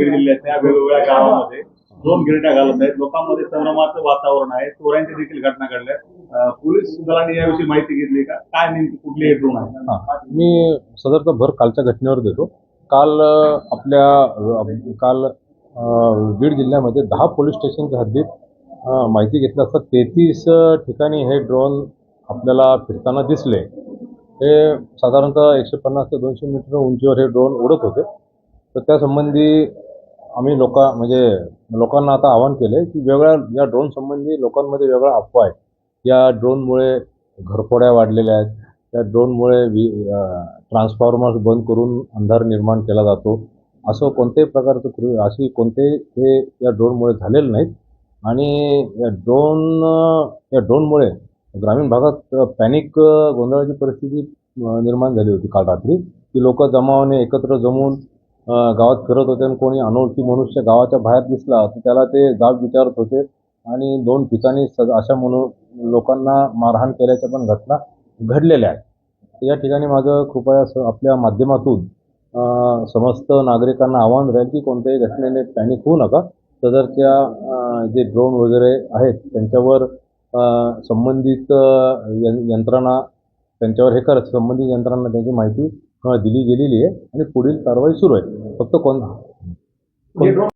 या वेगवेगळ्या गावामध्ये. ड्रोन गिरट्या घालत आहेत. लोकांमध्ये संभ्रमाचं वातावरण आहे. चोऱ्यांच्या देखील घटना घडल्या पोलीस दलाने याविषयी माहिती घेतली का? काय नेमकी कुठली ड्रोन आहे? हा. मी सदरचा भर कालच्या घटनेवर देतो. काल आपल्या काल बीड जिल्ह्यामध्ये दहा पोलीस स्टेशनच्या हद्दीत माहिती घेतली असता तेहतीस ठिकाणी हे ड्रोन आपल्याला फिरताना दिसले. हे साधारणतः एकशे पन्नास ते दोनशे मीटर उंचीवर हे ड्रोन उडत होते. तर त्यासंबंधी आम्ही लोक म्हणजे लोकांना आता आवाहन केलं आहे की वेगळ्या या ड्रोन संबंधी लोकांमध्ये वेगळा अफवा आहे. या ड्रोनमुळे घरफोड्या वाढलेल्या आहेत. त्या ड्रोनमुळे वि ट्रान्सफॉर्मर्स बंद करून अंधार निर्माण केला जातो. असं कोणत्याही प्रकारचं कृ अशी कोणतेही हे या ड्रोनमुळे झालेलं नाहीत. आणि या ड्रोन या ड्रोनमुळे ग्रामीण भागात पॅनिक गोंधळाची परिस्थिती निर्माण झाली होती काल रात्री. की लोक जमावाने एकत्र जमून गावात फिरत होते आणि कोणी अनोळखी मनुष्य गावाच्या बाहेर दिसला तर त्याला ते जाब विचारत होते. आणि दोन ठिकाणी स अशा मनु लोकांना मारहाण केल्याच्या पण घटना घडलेल्या आहेत. या ठिकाणी माझं कृपया स आपल्या माध्यमातून समस्त नागरिकांना आव्हान राहील की कोणत्याही घटनेने पॅनिक होऊ नका. सदरच्या त्या जे ड्रोन वगैरे आहेत त्यांच्यावर संबंधित यंत्रणा त्यांच्यावर हे करत संबंधित यंत्रणांना त्यांची माहिती दिली गेलेली आहे. आणि पुढील कारवाई सुरू आहे. फक्त कोण?